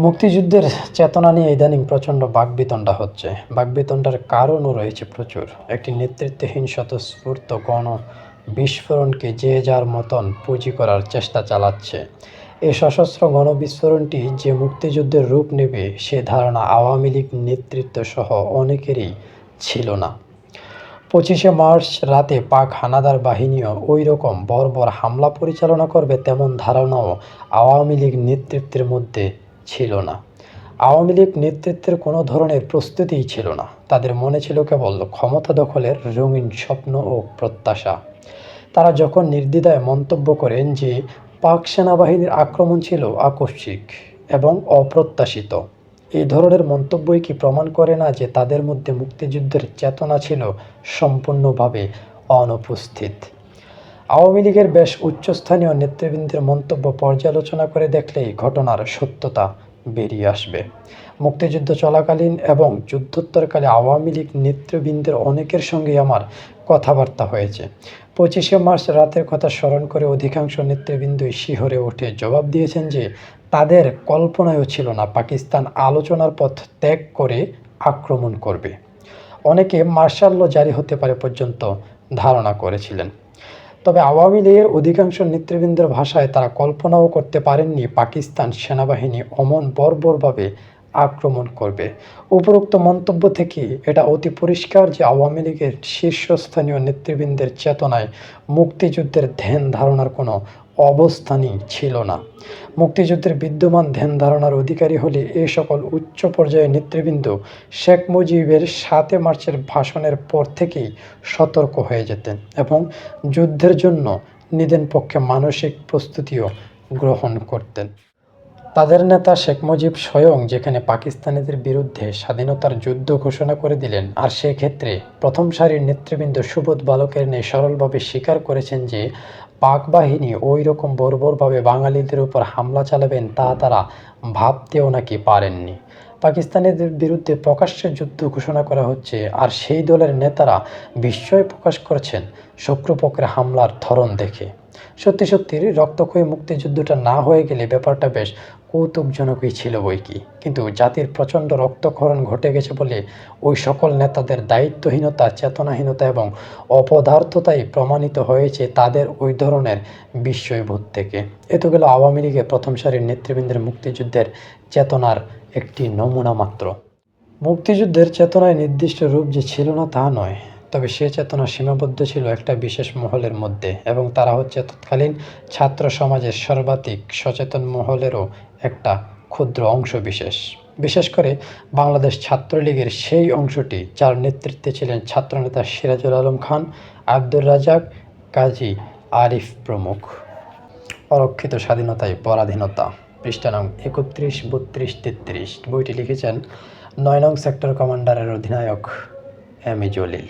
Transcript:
মুক্তিযুদ্ধের চেতনা নিয়ে ইদানিং প্রচণ্ড বাকবিতণ্ডা হচ্ছে। বাকবিতণ্ডার কারণও রয়েছে প্রচুর। একটি নেতৃত্বহীন স্বতঃস্ফূর্ত গণ বিস্ফোরণকে যে যার মতন পুঁজি করার চেষ্টা চালাচ্ছে। এই সশস্ত্র গণবিস্ফোরণটি যে মুক্তিযুদ্ধের রূপ নেবে, সে ধারণা আওয়ামী লীগ নেতৃত্ব সহ অনেকেরই ছিল না। পঁচিশে মার্চ রাতে পাক হানাদার বাহিনীও ওই রকম বর্বর হামলা পরিচালনা করবে তেমন ধারণাও আওয়ামী লীগ নেতৃত্বের মধ্যে ছিল না। আওয়ামী লীগ নেতৃত্বের কোনো ধরনের প্রস্তুতিই ছিল না। তাদের মনে ছিল কেবল ক্ষমতা দখলের রঙিন স্বপ্ন ও প্রত্যাশা। তারা যখন নির্দ্বিধায় মন্তব্য করেন যে পাক সেনাবাহিনীর আক্রমণ ছিল আকস্মিক এবং অপ্রত্যাশিত এই ধরনের মন্তব্যই কি প্রমাণ করে না যে তাদের মধ্যে মুক্তিযুদ্ধের চেতনা ছিল সম্পূর্ণভাবে অনুপস্থিত? আওয়ামী লীগের বেশ উচ্চস্থানীয় নেতৃবৃন্দের মন্তব্য পর্যালোচনা করে দেখলেই ঘটনার সত্যতা বেরিয়ে আসবে। মুক্তিযুদ্ধ চলাকালীন এবং যুদ্ধোত্তরকালে আওয়ামী লীগ নেতৃবৃন্দের অনেকের সঙ্গেই আমার কথাবার্তা হয়েছে। পঁচিশে মার্চ রাতের কথা স্মরণ করে অধিকাংশ নেতৃবৃন্দই শিহরে উঠে জবাব দিয়েছেন যে, তাদের কল্পনায়ও ছিল না পাকিস্তান আলোচনার পথ ত্যাগ করে আক্রমণ করবে। অনেকে মার্শাল ল জারি হতে পারে পর্যন্ত ধারণা করেছিলেন। তবে আওয়ামী লীগের অধিকাংশ নেতৃবৃন্দের ভাষায় তারা কল্পনাও করতে পারেননি পাকিস্তান সেনাবাহিনী অমন বর্বরভাবে আক্রমণ করবে। উপরোক্ত মন্তব্য থেকে এটা অতি পরিষ্কার যে আওয়ামী লীগের শীর্ষস্থানীয় নেতৃবৃন্দের চেতনায় মুক্তিযুদ্ধের ধ্যান ধারণার কোনো অবস্থানই ছিল না। মুক্তিযুদ্ধের বিদ্যমান ধ্যান ধারণার অধিকারী হলে এ সকল উচ্চ পর্যায়ের নেতৃবৃন্দ শেখ মুজিবের সাতে মার্চের ভাষণের পর থেকেই সতর্ক হয়ে যেতেন এবং যুদ্ধের জন্য নিদেন পক্ষে মানসিক প্রস্তুতিও গ্রহণ করতেন। তাদের নেতা শেখ মুজিব স্বয়ং যেখানে পাকিস্তানিদের বিরুদ্ধে স্বাধীনতার যুদ্ধ ঘোষণা করে দিলেন, আর সেক্ষেত্রে প্রথম সারির নেতৃবৃন্দ সুবোধ বালকের নেই সরলভাবে স্বীকার করেছেন যে, পাক বাহিনী ওই রকম বর্বরভাবে বাঙালিদের উপর হামলা চালাবেন তা তারা ভাবতেও নাকি পারেননি। পাকিস্তানিদের বিরুদ্ধে প্রকাশ্যে যুদ্ধ ঘোষণা করা হচ্ছে, আর সেই দলের নেতারা বিস্ময় প্রকাশ করছেন শত্রুপক্ষের হামলার ধরন দেখে। সত্যি সত্যি রক্তক্ষয়ী মুক্তিযুদ্ধটা না হয়ে গেলে ব্যাপারটা বেশ কৌতুকজনকই ছিল বই কি। কিন্তু জাতির প্রচণ্ড রক্তক্ষরণ ঘটে গেছে বলে ওই সকল নেতাদের দায়িত্বহীনতা, চেতনাহীনতা এবং অপদার্থতাই প্রমাণিত হয়েছে তাদের ওই ধরনের বিস্ময়বোধ থেকে। এ তো গেল আওয়ামী লীগের প্রথম সারির নেতৃবৃন্দের মুক্তিযুদ্ধের চেতনার একটি নমুনা মাত্র। মুক্তিযুদ্ধের চেতনায় নির্দিষ্ট রূপ যে ছিল না তা নয়, তবে সে চেতনা সীমাবদ্ধ ছিল একটা বিশেষ মহলের মধ্যে এবং তারা হচ্ছে তৎকালীন ছাত্র সমাজের সর্বাধিক সচেতন মহলেরও একটা ক্ষুদ্র অংশ বিশেষ। বিশেষ করে বাংলাদেশ ছাত্রলীগের সেই অংশটি যার নেতৃত্বে ছিলেন ছাত্রনেতা সিরাজুল আলম খান, আব্দুর রাজাক কাজী আরিফ প্রমুখ। অরক্ষিত স্বাধীনতায় পরাধীনতা। পৃষ্ঠা নং একত্রিশ, বত্রিশ, তেত্রিশ। বইটি লিখেছেন নয় নং সেক্টর কমান্ডারের অধিনায়ক এম জলিল।